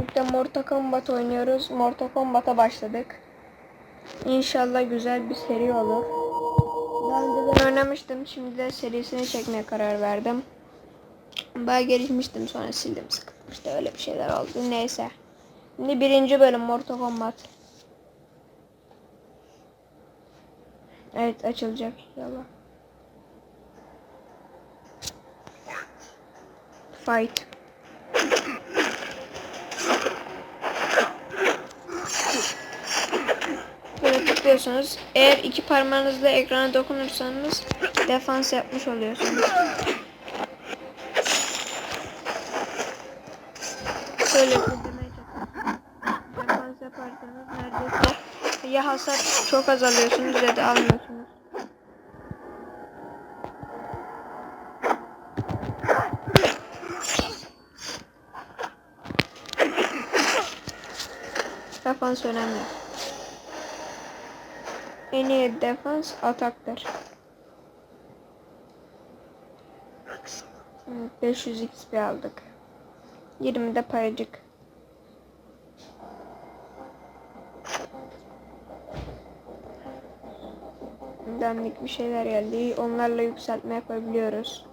Birlikte Mortal Kombat oynuyoruz. Mortal Kombat'a başladık. İnşallah güzel bir seri olur. Daha önceden oynamıştım. Şimdi de serisini çekmeye karar verdim. Bayağı gelişmiştim sonra sildim sıkıldım. İşte öyle bir şeyler oldu. Neyse. Şimdi birinci bölüm Mortal Kombat. Evet açılacak inşallah. Fight. Böyle tıklıyorsunuz. Eğer iki parmağınızla ekrana dokunursanız defans yapmış oluyorsunuz. Böyle demeye Defans yaparsanız neredeyse ya hasar çok az alıyorsunuz ya da almıyorsunuz. Defans önemli. En iyi defans ataktır. Evet, 500 XP aldık. 20 de paracık. Dandik bir şeyler geldi. Onlarla yükseltme yapabiliyoruz.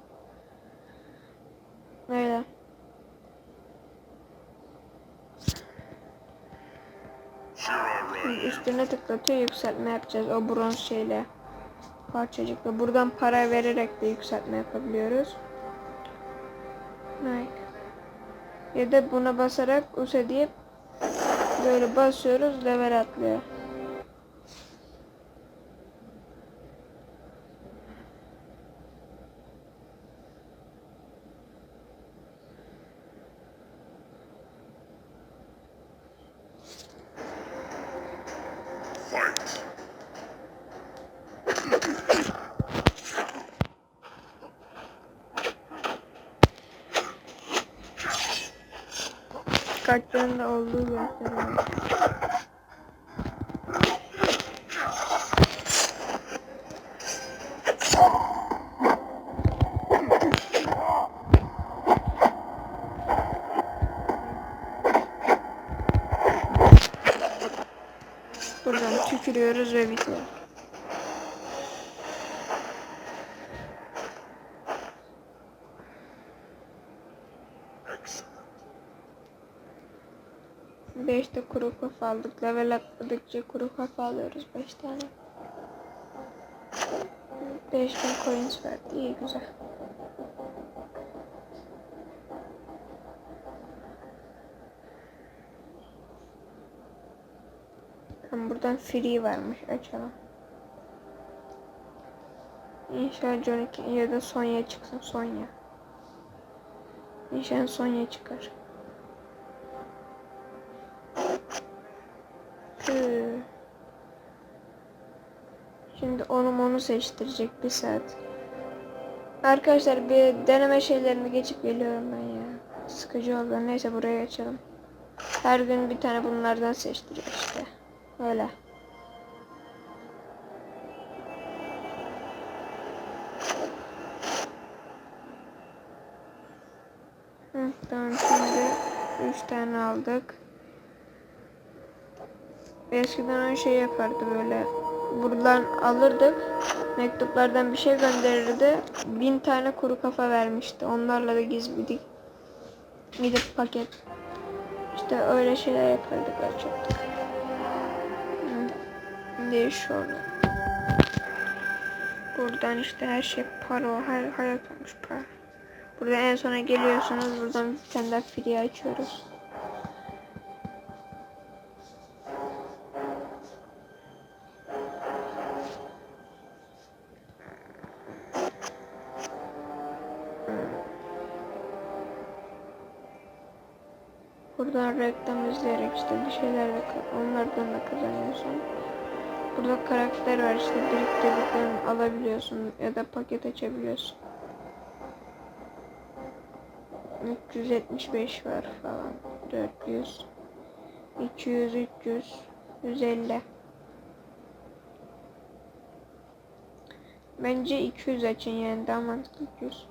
Öyle. Şimdi üstüne tıklatıyor yükseltme yapacağız. O bronz şeyle parçacıkla. Buradan para vererek de yükseltme yapabiliyoruz. Nike. ya da buna basarak use deyip böyle basıyoruz level atlıyor kaçların da olduğu gösteriyor Buradan tükürüyoruz ve bitiyor. Kafa aldık. Level atladıkça kuru kafa alıyoruz. Beş tane. Beş bin coins verdi. İyi güzel. Tamam, buradan free varmış. Açalım. İnşallah Johnny ya da Sonya çıksın. Sonya. İnşallah Sonya çıkar. Şimdi onu onu seçtirecek bir saat. Arkadaşlar bir deneme şeylerini geçip geliyorum ben ya. Sıkıcı oldu. Neyse buraya açalım. Her gün bir tane bunlardan seçtiriyor işte. Öyle. Hı, tamam şimdi 3 tane aldık. Eskiden o şey yapardı böyle. Buradan alırdık. Mektuplardan bir şey gönderirdi. Bin tane kuru kafa vermişti. Onlarla da gizliydik. Gidip paket. İşte öyle şeyler yapardık açıkçası. Şimdi şurada. Buradan işte her şey para, her hayat olmuş para. Burada en sona geliyorsunuz. Buradan bir tane daha free açıyoruz. Buradan reklam izleyerek işte bir şeyler de onlardan da kazanıyorsun. Burada karakter var işte biriktirdiklerini alabiliyorsun ya da paket açabiliyorsun. 375 var falan. 400 200 300 150 Bence 200 açın yani daha mantıklı 200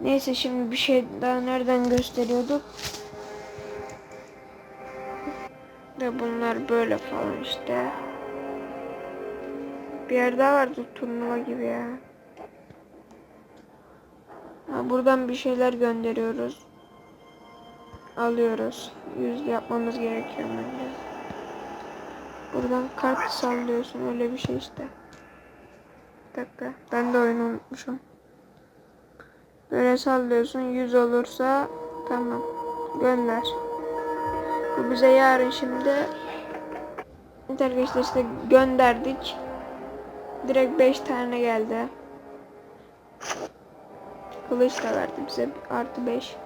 Neyse şimdi bir şey daha nereden gösteriyorduk? Ve bunlar böyle falan işte. Bir yer daha vardı turnuva gibi ya. Ha, buradan bir şeyler gönderiyoruz. Alıyoruz. Yüz yapmamız gerekiyor bence. Buradan kart sallıyorsun öyle bir şey işte. Bir dakika ben de oyunu unutmuşum. Böyle sallıyorsun 100 olursa tamam gönder. Bu bize yarın şimdi arkadaşlar işte gönderdik. Direkt 5 tane geldi. Kılıç da verdi bize artı 5.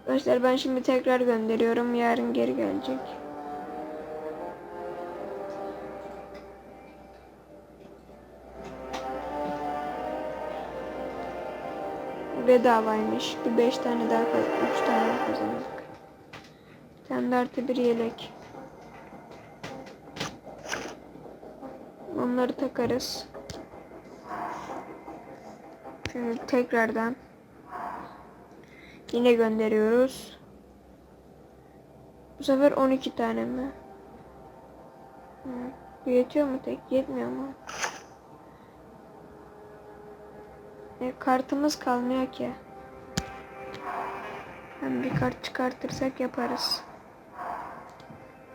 Arkadaşlar ben şimdi tekrar gönderiyorum. Yarın geri gelecek. Bedavaymış. Bir 5 tane daha kazandık. 3 tane daha kazandık. Bir tane artı bir yelek. Onları takarız. Şimdi tekrardan yine gönderiyoruz. Bu sefer 12 tane mi? Hı. Yetiyor mu tek? Yetmiyor mu? E, kartımız kalmıyor ki. Hem bir kart çıkartırsak yaparız.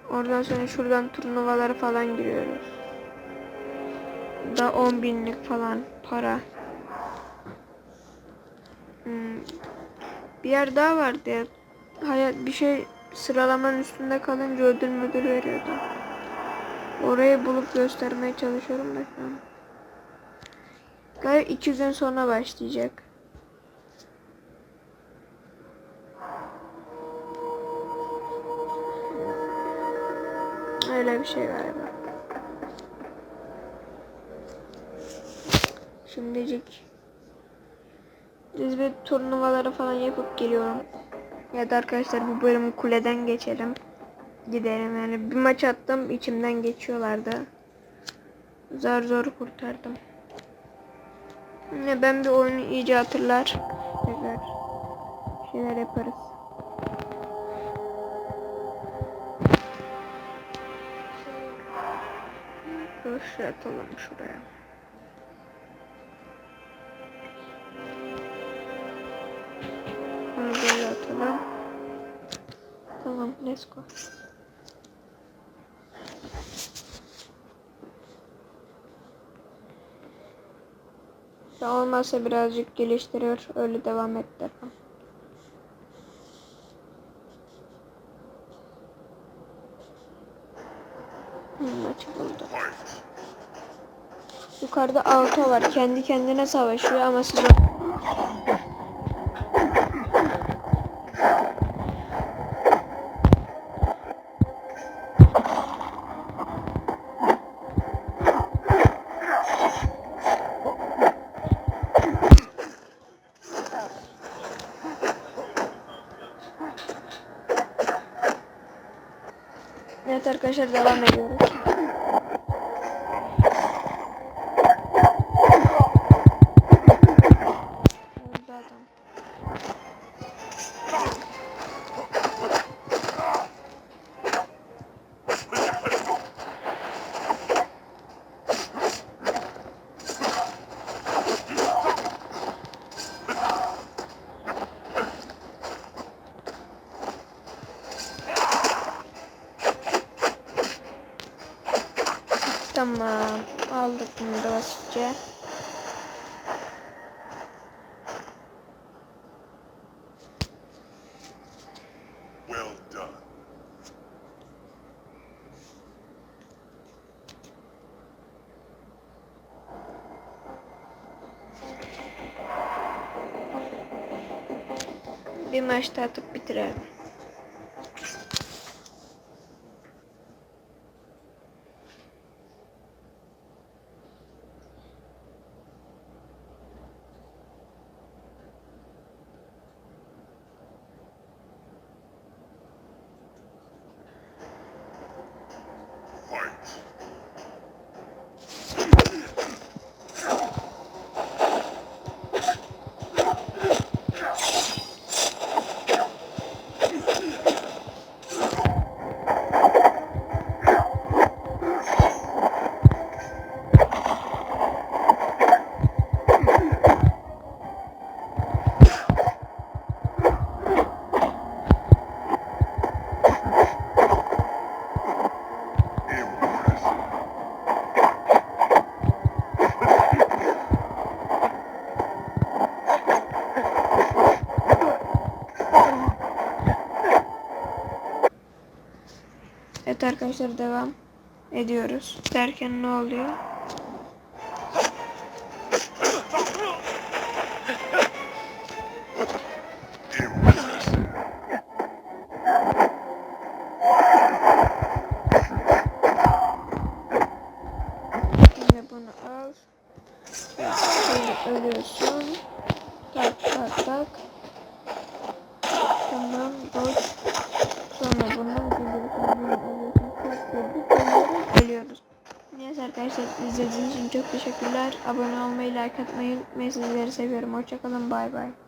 Oradan sonra şuradan turnuvalara falan giriyoruz. Da 10 binlik falan para. Hmm. Bir yer daha vardı ya. Hayat bir şey sıralamanın üstünde kalınca ödül müdür veriyordu. Orayı bulup göstermeye çalışıyorum da şu an. Galiba iki gün sonra başlayacak. Öyle bir şey galiba. Şimdicik biz bir turnuvaları falan yapıp geliyorum. Ya da arkadaşlar bu bölümü kuleden geçelim. Gidelim yani bir maç attım içimden geçiyorlardı. Zar zor kurtardım. Ne ben bir oyunu iyice hatırlar. Tekrar şeyler yaparız. Boş atalım şuraya. Bunu böyle atalım. Tamam, let's go. Ya olmazsa birazcık geliştiriyor, öyle devam ettiririm. Hmm, maçı buldu. Yukarıda auto var. Kendi kendine savaşıyor ama siz arkadaşlar devam ediyoruz. Tamam. Aldık bunu da basitçe. Bir maçta atıp bitirelim. Evet arkadaşlar devam ediyoruz. Derken ne oluyor? Bunu al. Ölüyorsun. Tak tak tak. Tamam boş. Arkadaşlar izlediğiniz için çok teşekkürler. Abone olmayı, like atmayı unutmayın. Sizleri seviyorum. Hoşçakalın. Bay bay.